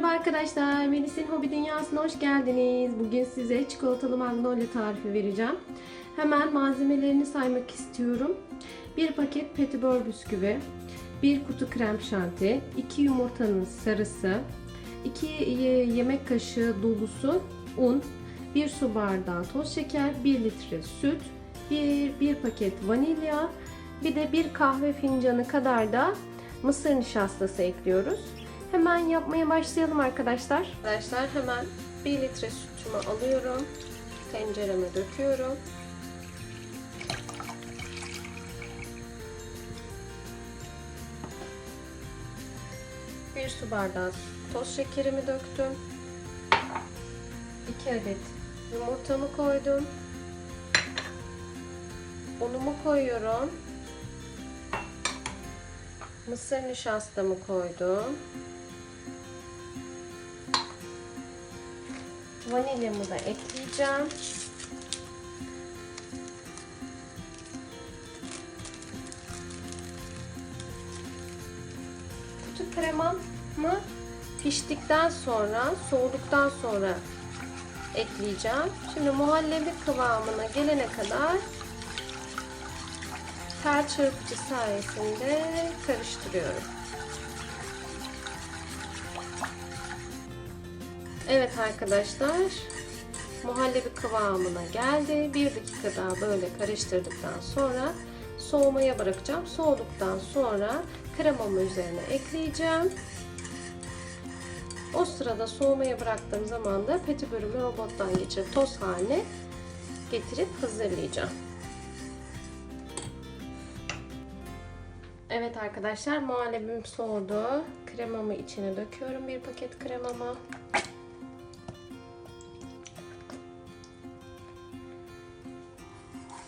Merhaba arkadaşlar, Melis'in Hobi Dünyası'na hoş geldiniz. Bugün size çikolatalı magnolia tarifi vereceğim. Hemen malzemelerini saymak istiyorum. Bir paket petibör bisküvi, bir kutu krem şanti, 2 yumurtanın sarısı, 2 yemek kaşığı dolusu un, 1 su bardağı toz şeker, 1 litre süt, 1, 1 paket vanilya, bir de bir kahve fincanı kadar da mısır nişastası ekliyoruz. Hemen yapmaya başlayalım arkadaşlar. Arkadaşlar hemen 1 litre sütümü alıyorum. Tencereme döküyorum. Bir su bardağı toz şekerimi döktüm. 2 adet yumurtamı koydum. Unumu koyuyorum. Mısır nişastamı koydum. Vanilyamı da ekleyeceğim. Kutu kremamı piştikten sonra, soğuduktan sonra ekleyeceğim. Şimdi muhallebi kıvamına gelene kadar tel çırpıcı sayesinde karıştırıyorum. Evet arkadaşlar muhallebi kıvamına geldi. Bir dakika daha böyle karıştırdıktan sonra soğumaya bırakacağım. Soğuduktan sonra kremamı üzerine ekleyeceğim. O sırada soğumaya bıraktığım zaman da petibörümü robottan geçirip toz haline getirip hazırlayacağım. Evet arkadaşlar muhallebim soğudu. Kremamı içine döküyorum bir paket kremamı.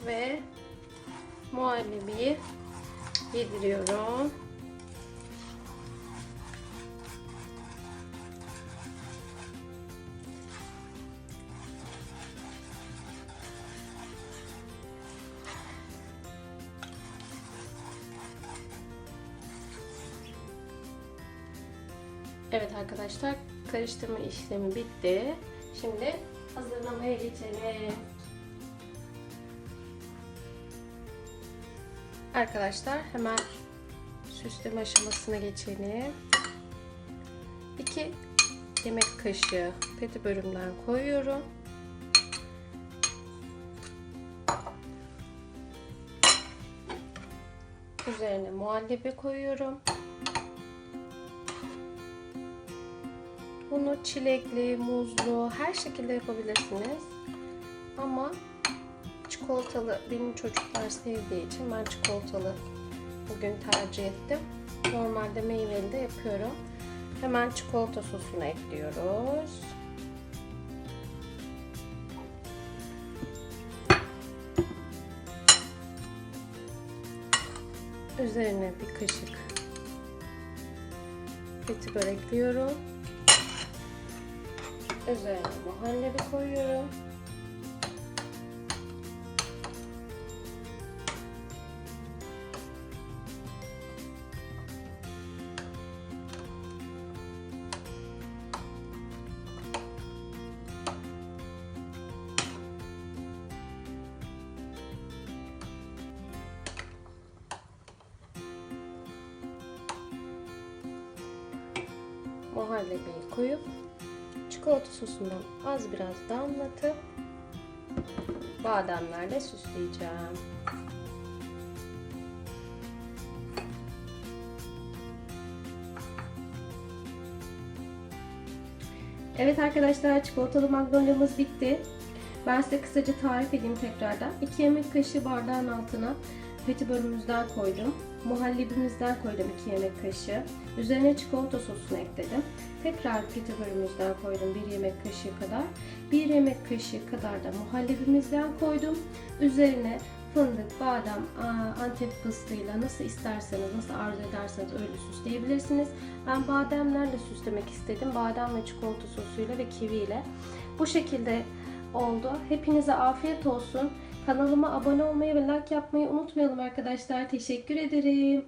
Ve muhallebiyi yediriyorum. Evet arkadaşlar karıştırma işlemi bitti. Şimdi hazırlamaya geçelim. Arkadaşlar hemen süsleme aşamasına geçelim. 2 yemek kaşığı petibörümden koyuyorum. Üzerine muhallebi koyuyorum. Bunu çilekli, muzlu her şekilde yapabilirsiniz. Ama çikolatalı benim çocuklar sevdiği için ben çikolatalı bugün tercih ettim. Normalde meyveli de yapıyorum. Hemen çikolata sosunu ekliyoruz. Üzerine bir kaşık petibör ekliyorum. Üzerine muhallebi koyuyorum. Muhallebiyi koyup çikolata sosundan az biraz damlatıp bademlerle süsleyeceğim. Evet arkadaşlar çikolatalı magnolia'mız bitti. Ben size kısaca tarif edeyim tekrardan. 2 yemek kaşığı bardağın altına petibörümüzden koydum. Muhallebimizden koydum 2 yemek kaşığı. Üzerine çikolata sosunu ekledim. Tekrar petibörümüzden koydum 1 yemek kaşığı kadar. 1 yemek kaşığı kadar da muhallebimizden koydum. Üzerine fındık, badem, antep fıstığıyla nasıl isterseniz, nasıl arzu ederseniz öyle süsleyebilirsiniz. Ben bademlerle süslemek istedim. Badem ve çikolata sosuyla ve kivi ile. Bu şekilde oldu. Hepinize afiyet olsun. Kanalıma abone olmayı ve like yapmayı unutmayalım arkadaşlar. Teşekkür ederim.